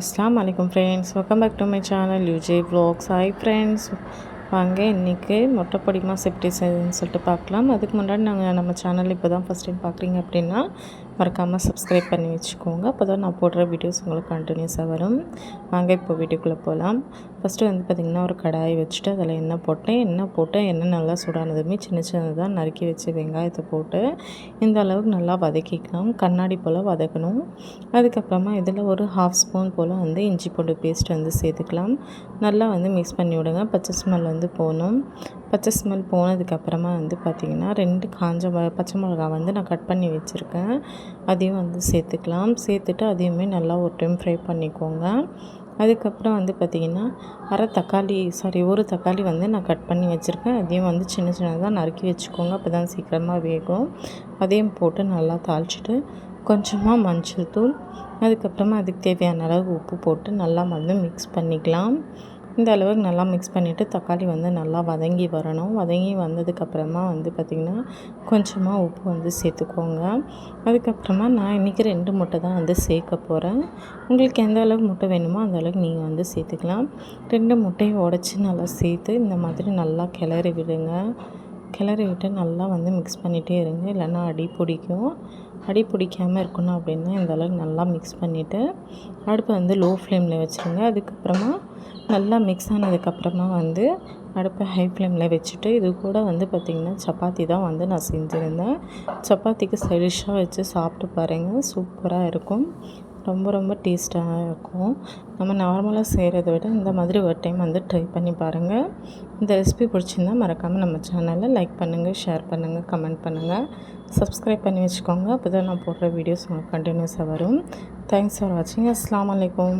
அஸ்லாம் வலைக்கம் friends welcome back to my channel UJ vlogs hi friends வாங்க இன்றைக்கி மொட்டை பொடிமா எப்படி செய்யுதுன்னு சொல்லிட்டு பார்க்கலாம். அதுக்கு முன்னாடி நாங்கள் நம்ம சேனல் இப்போ தான் ஃபஸ்ட் டைம் பார்க்குறீங்க அப்படின்னா மறக்காமல் சப்ஸ்கிரைப் பண்ணி வச்சுக்கோங்க. அப்போ தான் நான் போடுற வீடியோஸ் உங்களுக்கு கண்டினியூஸாக வரும். வாங்க இப்போ வீடியோக்குள்ளே போகலாம் ஃபஸ்ட்டு வந்து பார்த்திங்கன்னா ஒரு கடாயை வச்சுட்டு அதில் எண்ணெய் போட்டேன். எண்ணெய் போட்டு எண்ணெய் நல்லா சூடானதுமே சின்ன சின்னதாக நறுக்கி வச்சு வெங்காயத்தை போட்டு இந்த அளவுக்கு நல்லா வதக்கிக்கலாம். கண்ணாடி போல் வதக்கணும். அதுக்கப்புறமா இதில் ஒரு ஹாஃப் ஸ்பூன் போல் வந்து இஞ்சி பூண்டு பேஸ்ட் வந்து சேர்த்துக்கலாம். நல்லா வந்து மிக்ஸ் பண்ணி விடுங்க. பச்சை ஸ்மெல் வந்து போகணும். பச்சை ஸ்மெல் போனதுக்கப்புறமா வந்து பார்த்திங்கன்னா ரெண்டு காஞ்ச பச்சை மிளகா வந்து நான் கட் பண்ணி வச்சுருக்கேன். அதையும் வந்து சேர்த்துக்கலாம். சேர்த்துட்டு அதையுமே நல்லா ஒரு டைம் ஃப்ரை பண்ணிக்கோங்க. அதுக்கப்புறம் வந்து பார்த்திங்கன்னா அரை தக்காளி சாரி ஒரு தக்காளி வந்து நான் கட் பண்ணி வச்சுருக்கேன். அதையும் வந்து சின்ன சின்னதாக நறுக்கி வச்சுக்கோங்க. அப்போ தான் சீக்கிரமாக வேகும். அதையும் போட்டு நல்லா தாளிச்சிட்டு கொஞ்சமாக மஞ்சள் தூள். அதுக்கப்புறமா அதுக்கு தேவையான அளவு உப்பு போட்டு நல்லா வந்து மிக்ஸ் பண்ணிக்கலாம். இந்த அளவுக்கு நல்லா மிக்ஸ் பண்ணிவிட்டு தக்காளி வந்து நல்லா வதங்கி வரணும். வதங்கி வந்ததுக்கப்புறமா வந்து பார்த்திங்கன்னா கொஞ்சமாக உப்பு வந்து சேர்த்துக்கோங்க. அதுக்கப்புறமா நான் இன்றைக்கி ரெண்டு முட்டை தான் வந்து சேர்க்க போகிறேன் உங்களுக்கு எந்த அளவுக்கு முட்டை வேணுமோ அந்த அளவுக்கு நீங்கள் வந்து சேர்த்துக்கலாம். ரெண்டு முட்டையை உடச்சி நல்லா சேர்த்து இந்த மாதிரி நல்லா கிளறி விடுங்க. கிளறி விட்டு நல்லா வந்து மிக்ஸ் பண்ணிகிட்டே இருங்க. இல்லைன்னா அடி பிடிக்கும். அடி பிடிக்காமல் இருக்கணும் அப்படின்னா இந்த அளவுக்கு நல்லா மிக்ஸ் பண்ணிவிட்டு அடுப்பை வந்து லோ ஃப்ளேமில் வச்சுருங்க. அதுக்கப்புறமா நல்லா மிக்ஸ் ஆனதுக்கப்புறமா வந்து அடுப்பை ஹை ஃப்ளேமில் வச்சுட்டு இது கூட வந்து பார்த்திங்கன்னா சப்பாத்தி தான் வந்து நான் செஞ்சுருந்தேன். சப்பாத்திக்கு சைடிஷாக வச்சு சாப்பிட்டு பாருங்கள் சூப்பராக இருக்கும். ரொம்ப ரொம்ப டேஸ்ட்டாக இருக்கும். நம்ம நார்மலாக செய்கிறத விட இந்த மாதிரி ஒரு டைம் வந்து ட்ரை பண்ணி பாருங்கள் இந்த ரெசிபி பிடிச்சிருந்தா மறக்காமல் நம்ம சேனலில் லைக் பண்ணுங்கள் ஷேர் பண்ணுங்கள் கமெண்ட் பண்ணுங்கள் சப்ஸ்கிரைப் பண்ணி வச்சுக்கோங்க. அப்போ தான் நான் போடுற வீடியோஸ் உங்களுக்கு கண்டினியூஸாக வரும். தேங்க்ஸ் ஃபார் வாட்சிங் அஸ்லாம் வலைக்கம்